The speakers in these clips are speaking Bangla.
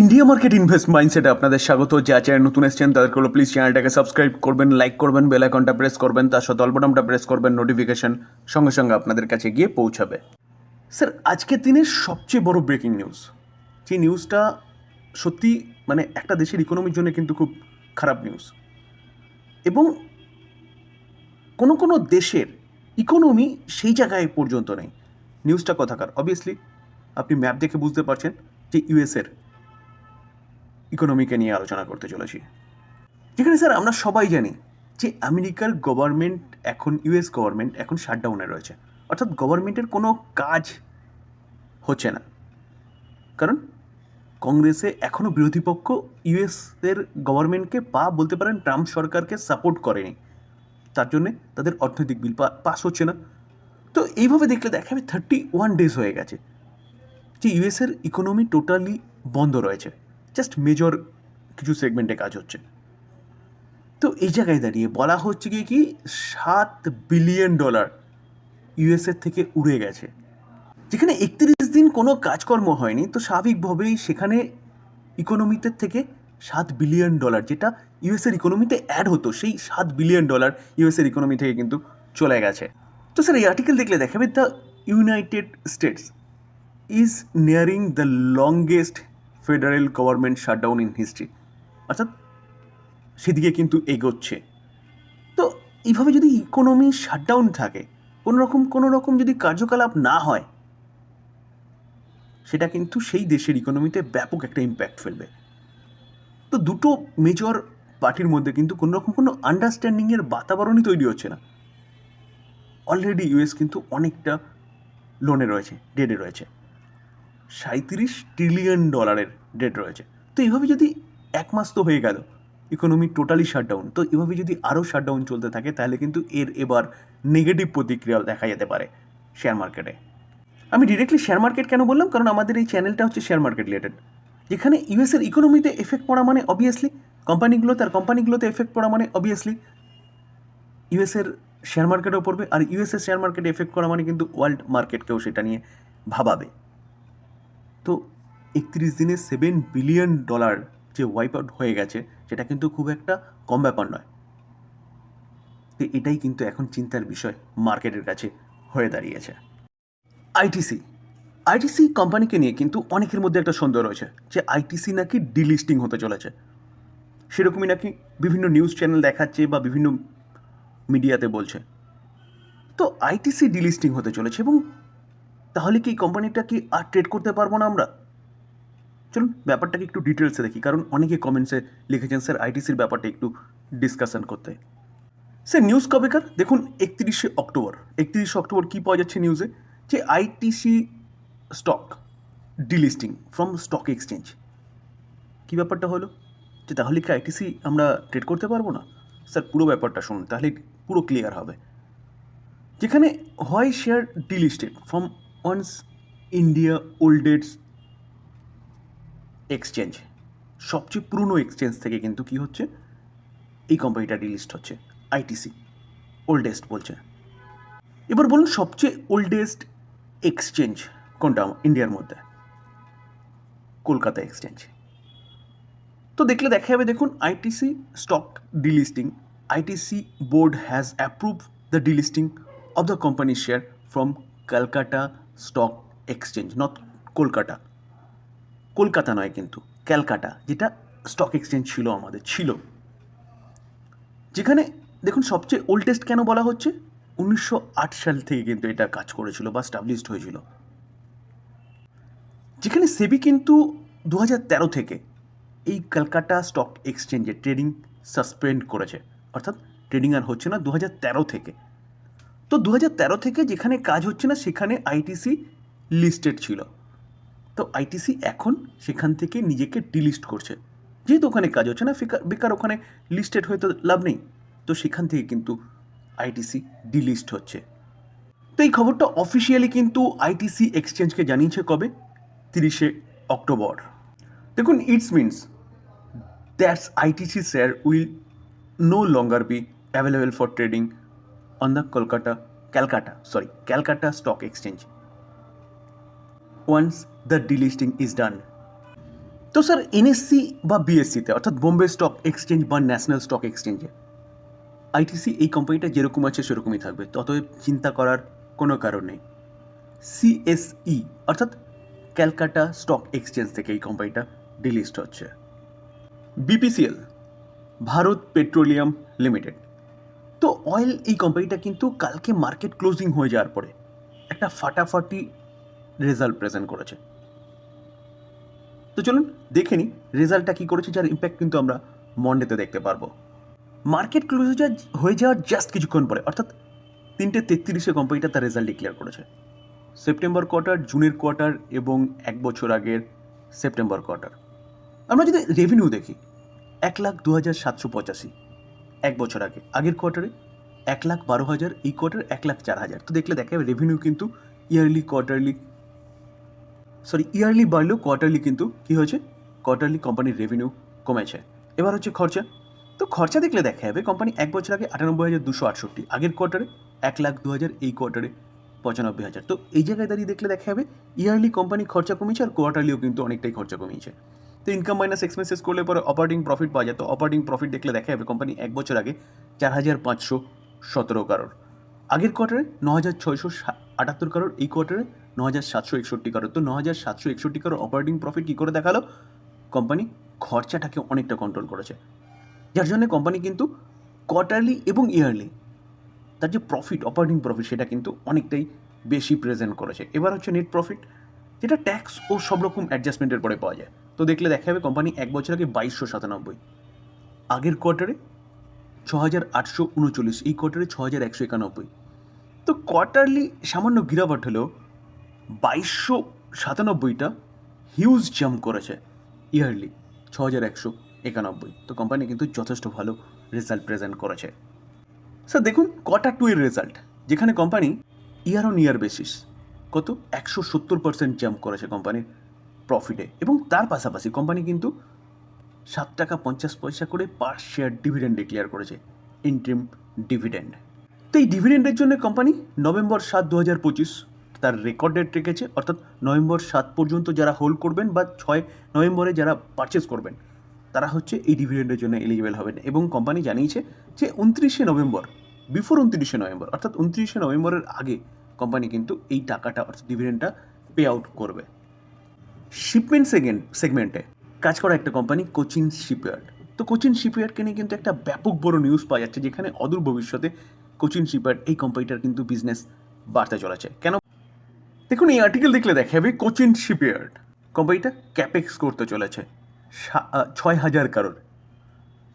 ইন্ডিয়া মার্কেট ইনভেস্ট মাইন্ডসেটে আপনাদের স্বাগত। যা চ্যানেল নতুন এসছেন, তাদেরকে হলো প্লিজ চ্যানেলটাকে সাবস্ক্রাইব করবেন লাইক করবেন বেল আইকনটা প্রেস করবেন, তার সাথে অল্পটামটা প্রেস করবেন নোটিফিকেশন সঙ্গে সঙ্গে আপনাদের কাছে গিয়ে পৌঁছাবে। স্যার আজকের দিনের সবচেয়ে বড় ব্রেকিং নিউজ যে নিউজটা সত্যি মানে একটা দেশের ইকোনমির জন্য কিন্তু খুব খারাপ নিউজ এবং কোনো কোনো দেশের ইকোনমি সেই জায়গায় পর্যন্ত নেই। নিউজটা কথাকার? অবভিয়াসলি আপনি ম্যাপ দেখে বুঝতে পারছেন যে ইউএসের ইকোনমিকে নিয়ে আলোচনা করতে চলেছি। যেখানে স্যার আমরা সবাই জানি যে আমেরিকার গভর্নমেন্ট এখন ইউএস গভর্নমেন্ট এখন শাটডাউনে রয়েছে। অর্থাৎ গভর্নমেন্টের কোনো কাজ হচ্ছে না। কারণ কংগ্রেসে এখনও বিরোধী পক্ষ ইউএসের গভর্নমেন্টকে বা বলতে পারেন ট্রাম্প সরকারকে সাপোর্ট করেনি। তার জন্যে তাদের অর্থনৈতিক বিল পাস হচ্ছে না। তো এইভাবে দেখলে দেখা যাবে থার্টি ওয়ান ডেজ হয়ে গেছে। যে ইউএসের ইকোনমি টোটালি বন্ধ রয়েছে। জাস্ট মেজর কিছু সেগমেন্টে কাজ হচ্ছে। তো এই জায়গায় দাঁড়িয়ে বলা হচ্ছে কি কি সাত বিলিয়ন ডলার ইউএসএর থেকে উড়ে গেছে। যেখানে একত্রিশ দিন কোনো কাজকর্ম হয়নি, তো স্বাভাবিকভাবেই সেখানে ইকোনমিতে থেকে সাত বিলিয়ন ডলার যেটা ইউএসের ইকোনমিতে অ্যাড হতো, সেই সাত বিলিয়ন ডলার ইউএসের ইকোনমি থেকে কিন্তু চলে গেছে। তো স্যার এই আর্টিকেল দেখলে দেখাবে the United States is nearing the longest federal government shutdown in history. অর্থাৎ সেদিকে কিন্তু এগোচ্ছে। তো এইভাবে যদি ইকোনমি শাটডাউন থাকে, কোনো রকম কোনো রকম যদি কার্যকলাপ না হয়, সেটা কিন্তু সেই দেশের ইকোনমিতে ব্যাপক একটা ইম্প্যাক্ট ফেলবে। তো দুটো মেজর পার্টির মধ্যে কিন্তু কোনো রকম কোনো আন্ডারস্ট্যান্ডিংয়ের বাতাবরণই তৈরি হচ্ছে না। অলরেডি ইউএস কিন্তু অনেকটা লোনে রয়েছে ডেডে রয়েছে। সাঁত্রিশ ট্রিলিয়ন ডলারের ডেট রয়েছে। তো এইভাবে যদি এক মাস তো হয়ে গেল ইকোনমি টোটালি শাটডাউন তো এভাবে যদি আরও শাটডাউন চলতে থাকে, তাহলে কিন্তু এর এবার নেগেটিভ প্রতিক্রিয়া দেখা যেতে পারে শেয়ার মার্কেটে আমি ডিরেক্টলি শেয়ার মার্কেট কেন বললাম? কারণ আমাদের এই চ্যানেলটা হচ্ছে শেয়ার মার্কেট রিলেটেড যেখানে ইউএসের ইকোনমিতে এফেক্ট পড়া মানে অবভিয়াসলি কোম্পানিগুলো তার কোম্পানিগুলোতে এফেক্ট পড়া মানে অবভিয়াসলি ইউএসের শেয়ার মার্কেটেও পড়বে, আর ইউএসের শেয়ার মার্কেটে এফেক্ট করা মানে কিন্তু ওয়ার্ল্ড মার্কেটকেও সেটা নিয়ে ভাবাবে। তো একত্রিশ দিনে সেভেন বিলিয়ন ডলার যে ওয়াইপ আউট হয়ে গেছে, সেটা কিন্তু খুব একটা কম ব্যাপার নয়। তো এটাই কিন্তু এখন চিন্তার বিষয় মার্কেটের কাছে হয়ে দাঁড়িয়েছে। আইটিসি আইটিসি কোম্পানিকে নিয়ে কিন্তু অনেকের মধ্যে একটা সন্দেহ রয়েছে যে আইটিসি নাকি ডিলিস্টিং হতে চলেছে। সেরকমই নাকি বিভিন্ন নিউজ চ্যানেল দেখাচ্ছে বা বিভিন্ন মিডিয়াতে বলছে। তো আইটিসি ডিলিস্টিং হতে চলেছে এবং তাহলে কি কোম্পানিটা কি আর ট্রেড করতে পারব না আমরা? চলুন ব্যাপারটাকে একটু ডিটেলসে দেখি, কারণ অনেকে কমেন্টসে লিখেছেন, স্যার আইটিসির ব্যাপারটা একটু ডিসকাশন করতে। স্যার নিউজ কবেকার দেখুন, একত্রিশে অক্টোবর। একত্রিশে অক্টোবর কী পাওয়া যাচ্ছে নিউজে যে ITC stock delisting from stock exchange কী ব্যাপারটা হলো? যে তাহলে কি আইটিসি আমরা ট্রেড করতে পারব না? স্যার, পুরো ব্যাপারটা শুনুন, তাহলে পুরো ক্লিয়ার হবে। যেখানে হয় share delisted from once India oldest exchange সবচেয়ে পুরনো এক্সচেঞ্জ থেকে কিন্তু কি হচ্ছে? এই কোম্পানিটা ডিলিস্ট হচ্ছে আইটিসি ওল্ডেস্ট বলছে। এবার বলুন সবচেয়ে ওল্ডেস্ট এক্সচেঞ্জ কোনটা ইন্ডিয়ার মধ্যে? কলকাতা এক্সচেঞ্জ তো দেখলে দেখা যাবে, দেখুন ITC stock delisting ITC board has approve the delisting of the company share from Calcutta stock exchange not Kolkata. Kolkata নয় কিন্তু, ক্যালকাটা, যেটা স্টক এক্সচেঞ্জ ছিল আমাদের, ছিল। যেখানে দেখুন সবচেয়ে ওল্ডেস্ট কেন বলা হচ্ছে? উনিশশো আট সাল থেকে কিন্তু এটা কাজ করেছিল বা স্টাবলিশড হয়েছিল। যেখানে সেবি কিন্তু দু তেরো থেকে এই কলকাতা স্টক এক্সচেঞ্জে ট্রেডিং সাসপেন্ড করেছে। অর্থাৎ ট্রেডিং আর হচ্ছে না দু তেরো থেকে তো দু থেকে যেখানে কাজ হচ্ছে না, সেখানে আইটিসি লিস্টেড ছিল। তো আইটিসি এখন সেখান থেকে নিজেকে ডিলিস্ট করছে। যেহেতু ওখানে কাজ হচ্ছে না বেকার বেকার ওখানে লিস্টেড হয়ে তো লাভ নেই। তো সেখান থেকে কিন্তু আইটিসি ডিলিস্ট হচ্ছে। তো এই খবরটা অফিসিয়ালি কিন্তু আইটিসি এক্সচেঞ্জকে জানিয়েছে কবে? তিরিশে অক্টোবর। দেখুন it's means that's ITC share will no longer be available for trading on the Kolkata Calcutta sorry Calcutta stock exchange once the delisting is done তো স্যার এনএসসি বা বিএসসিতে অর্থাৎ বোম্বে স্টক এক্সচেঞ্জ বা ন্যাশনাল স্টক এক্সচেঞ্জে আইটিসি এই কোম্পানিটা যেরকম আছে সেরকমই থাকবে, ততএব চিন্তা করার কোনো কারণ নেই। সিএসই অর্থাৎ ক্যালকাটা স্টক এক্সচেঞ্জ থেকে এই কোম্পানিটা ডিলিস্ট হচ্ছে। বিপিসিএল ভারত পেট্রোলিয়াম লিমিটেড তো অয়েল এই কোম্পানিটা কিন্তু কালকে মার্কেট ক্লোজিং হয়ে যাওয়ার পরে একটা ফাটাফাটি রেজাল্ট প্রেজেন্ট করেছে। তো চলুন দেখে নিই রেজাল্টটা কী করেছে, যার ইম্প্যাক্ট কিন্তু আমরা মন্ডেতে দেখতে পারব। মার্কেট ক্লোজ হয়ে যাওয়ার জাস্ট কিছুক্ষণ পরে, অর্থাৎ তিনটে তেত্রিশে কোম্পানিটা তার রেজাল্ট ডিক্লেয়ার করেছে। সেপ্টেম্বর কোয়ার্টার জুনের কোয়ার্টার এবং এক বছর আগের সেপ্টেম্বর কোয়ার্টার আমরা যদি রেভিনিউ দেখি, এক লাখ দু হাজার সাতশো পঁচাশি। এক বছর আগে। আগের কোয়ার্টারে এক লাখ বারো হাজার, এই কোয়ার্টার এক লাখ চার হাজার। তো দেখলে দেখা যাবে রেভিনিউ কিন্তু ইয়ারলি কোয়ার্টারলি সরি ইয়ারলি বাড়লেও কোয়ার্টারলি কিন্তু কী হয়েছে? কোয়ার্টারলি কোম্পানির রেভিনিউ কমেছে। এবার হচ্ছে খরচা। তো খরচা দেখলে দেখা যাবে কোম্পানি এক বছর আগে আটানব্বই হাজার দুশো আটষট্টি, আগের কোয়ার্টারে এক লাখ দু হাজার, এই কোয়ার্টারে পঁচানব্বই হাজার। তো এই জায়গায় দাঁড়িয়ে দেখলে দেখা যাবে ইয়ারলি কোম্পানি খরচা কমিয়েছে আর কোয়ার্টারলিও কিন্তু অনেকটাই খরচা কমিয়েছে। তো ইনকাম মাইনাস এক্সপেন্সেস করলে পরে অপারেটিং প্রফিট পাওয়া যায়। তো অপারেটিং প্রফিট দেখলে দেখা যাবে কোম্পানি এক বছর আগে চার হাজার পাঁচশো সতেরো কারোর আগের কোয়ার্টারে ন হাজার ছয়শো আটাত্তর কারোর এই কোয়ার্টারে ন হাজার সাতশো একষট্টি কারোর তো ন হাজার সাতশো একষট্টি কারোর অপারেটিং প্রফিট কী করে দেখাল? কোম্পানি খরচাটাকে অনেকটা কন্ট্রোল করেছে। যার জন্য কোম্পানি কিন্তু কোয়ার্টারলি এবং ইয়ারলি তার যে প্রফিট অপারেটিং প্রফিট সেটা কিন্তু অনেকটাই বেশি প্রেজেন্ট করেছে। এবার হচ্ছে নেট প্রফিট যেটা ট্যাক্স ও সব রকম অ্যাডজাস্টমেন্টের পরে পাওয়া যায়। তো দেখলে দেখা যাবে কোম্পানি এক বছর আগে বাইশশো সাতানব্বই। আগের কোয়ার্টারে ছ হাজার আটশো উনচল্লিশ, এই কোয়ার্টারে ছ হাজার একশো একানব্বই। তো কোয়ার্টারলি সামান্য গিরাবট হলেও বাইশশো সাতানব্বইটা হিউজ জাম্প করেছে ইয়ারলি ছ হাজার একশো একানব্বই। তো কোম্পানি কিন্তু যথেষ্ট ভালো রেজাল্ট প্রেজেন্ট করেছে। স্যার দেখুন কোয়ার্টার টু এর রেজাল্ট যেখানে company year on year basis কত? একশো সত্তর পার্সেন্ট জাম্প করেছে কোম্পানির প্রফিটে এবং তার পাশাপাশি কোম্পানি কিন্তু সাত টাকা পঞ্চাশ পয়সা করে পার শেয়ার ডিভিডেন্ড ডিক্লেয়ার করেছে ইন্ট্রিম ডিভিডেন্ড তো এই ডিভিডেন্ডের জন্য কোম্পানি নভেম্বর সাত দু হাজার পঁচিশ তার রেকর্ড ডেট রেখেছে, অর্থাৎ নভেম্বর সাত পর্যন্ত যারা হোল্ড করবেন বা ছয় নভেম্বরে যারা পারচেস করবেন, তারা হচ্ছে এই ডিভিডেন্ডের জন্য এলিজিবল হবেন। এবং কোম্পানি জানিয়েছে যে উনত্রিশে নভেম্বর বিফোর উনত্রিশে নভেম্বর, অর্থাৎ উনত্রিশে নভেম্বরের আগে কোম্পানি কিন্তু এই টাকাটা, অর্থাৎ ডিভিডেন্ডটা পে আউট করবে। শিপমেন্ট সেগেন্ট সেগমেন্টে কাজ করা একটা কোম্পানি কোচিন শিপইয়ার্ড। তো কোচিন শিপইয়ার্ডকে নিয়ে কিন্তু একটা ব্যাপক বড় নিউজ পাওয়া যাচ্ছে, যেখানে অদূর ভবিষ্যতে কোচিন শিপইয়ার্ড, এই কোম্পানিটার কিন্তু বিজনেস বাড়তে চলেছে। কেন? দেখুন, এই আর্টিকেল দেখলে দেখা যাবে কোচিন শিপইয়ার্ড কোম্পানিটা ক্যাপেক্স করতে চলেছে ছয় হাজার কারোর।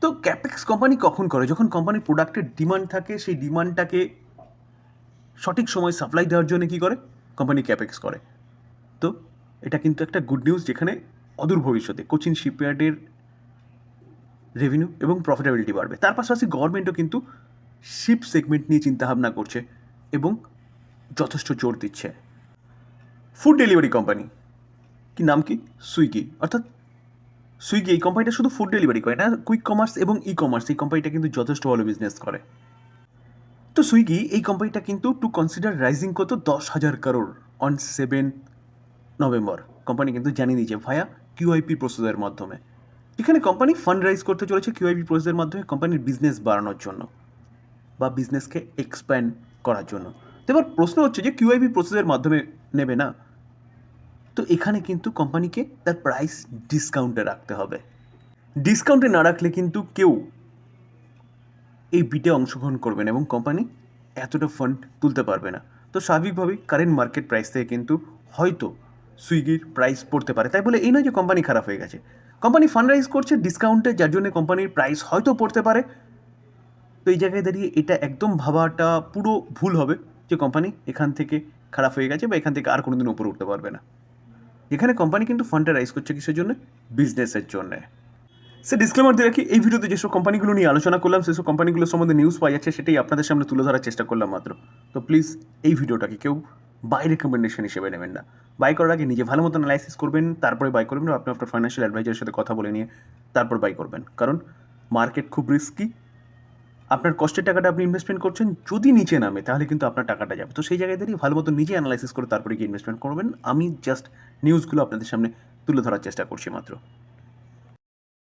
তো ক্যাপেক্স কোম্পানি কখন করে? যখন কোম্পানির প্রোডাক্টের ডিমান্ড থাকে, সেই ডিমান্ডটাকে সঠিক সময় সাপ্লাই দেওয়ার জন্য কী করে? কোম্পানি ক্যাপেক্স করে। তো এটা কিন্তু একটা গুড নিউজ যেখানে অদূর ভবিষ্যতে কোচিন শিপইয়ার্ডের রেভিনিউ এবং প্রফিটেবিলিটি বাড়বে। তার পাশাপাশি গভর্নমেন্টও কিন্তু শিপ সেগমেন্ট নিয়ে চিন্তাভাবনা করছে এবং যথেষ্ট জোর দিচ্ছে। ফুড ডেলিভারি কোম্পানি কি নাম কি? সুইগি অর্থাৎ সুইগি এই কোম্পানিটা শুধু ফুড ডেলিভারি করে না কুইক কমার্স এবং ই কমার্স এই কোম্পানিটা কিন্তু যথেষ্ট ভালো বিজনেস করে। তো সুইগি এই কোম্পানিটা কিন্তু টু কনসিডার রাইজিং কত? দশ হাজার কারোর অন সেভেন নভেম্বর। কোম্পানি কিন্তু জানিয়ে দিয়েছে ভায়া কিউআইপি প্রসেসের মাধ্যমে। এখানে কোম্পানি ফান্ড রাইজ করতে চলেছে কিউআইপি প্রসেসের মাধ্যমে কোম্পানির বিজনেস বাড়ানোর জন্য বা বিজনেসকে এক্সপ্যান্ড করার জন্য। তো এবার প্রশ্ন হচ্ছে যে কিউআইপি প্রসেসের মাধ্যমে নেবে না? তো এখানে কিন্তু কোম্পানিকে তার প্রাইস ডিসকাউন্টে রাখতে হবে। ডিসকাউন্টে না রাখলে কিন্তু কেউ এই বিটে অংশগ্রহণ করবে না এবং কোম্পানি এতটা ফান্ড তুলতে পারবে না। তো স্বাভাবিকভাবেই কারেন্ট মার্কেট প্রাইস থেকে কিন্তু হয়তো সুইগির প্রাইস পড়তে পারে। তাই বলে এই নয় যে কোম্পানি খারাপ হয়ে গেছে। কোম্পানি ফান্ড রাইজ করছে ডিসকাউন্টে যার জন্য কোম্পানির প্রাইস হয়তো পড়তে পারে। তো এই জায়গায় দাঁড়িয়ে এটা একদম ভাবাটা পুরো ভুল হবে যে কোম্পানি এখান থেকে খারাপ হয়ে গেছে বা এখান থেকে আর কোনোদিন উপরে উঠতে পারবে না। এখানে কোম্পানি কিন্তু ফান্ডটা রাইজ করছে কিসের জন্য? বিজনেসের জন্য। সে ডিসক্লেমার দিয়ে রাখি, এই ভিডিওতে যেসব কোম্পানিগুলো নিয়ে আলোচনা করলাম, সেসব কোম্পানিগুলোর সম্বন্ধে নিউজ পাওয়া যাচ্ছে, সেটাই আপনাদের সামনে তুলে ধরার চেষ্টা করলাম মাত্র। তো প্লিজ এই ভিডিওটাকে কেউ বাই রেকমেন্ডেশন হিসেবে নেবেন না। বাই করার আগে নিজে ভালো মতো অ্যানালাইসিস করবেন, তারপরে বাই করবেন, আপনি আপনার ফাইন্যান্সিয়াল অ্যাডভাইজারের সাথে কথা বলে নিয়ে তারপর বাই করবেন। কারণ মার্কেট খুব রিস্কি আপনার কষ্টের টাকাটা আপনি ইনভেস্টমেন্ট করছেন, যদি নিচে নামে, তাহলে কিন্তু আপনার টাকাটা যাবে। তো সেই জায়গায় দাঁড়িয়ে ভালো মতো নিজে অ্যানালাইসিস করে তারপরে গিয়ে ইনভেস্টমেন্ট করবেন। আমি জাস্ট নিউজগুলো আপনাদের সামনে তুলে ধরার চেষ্টা করছি মাত্র।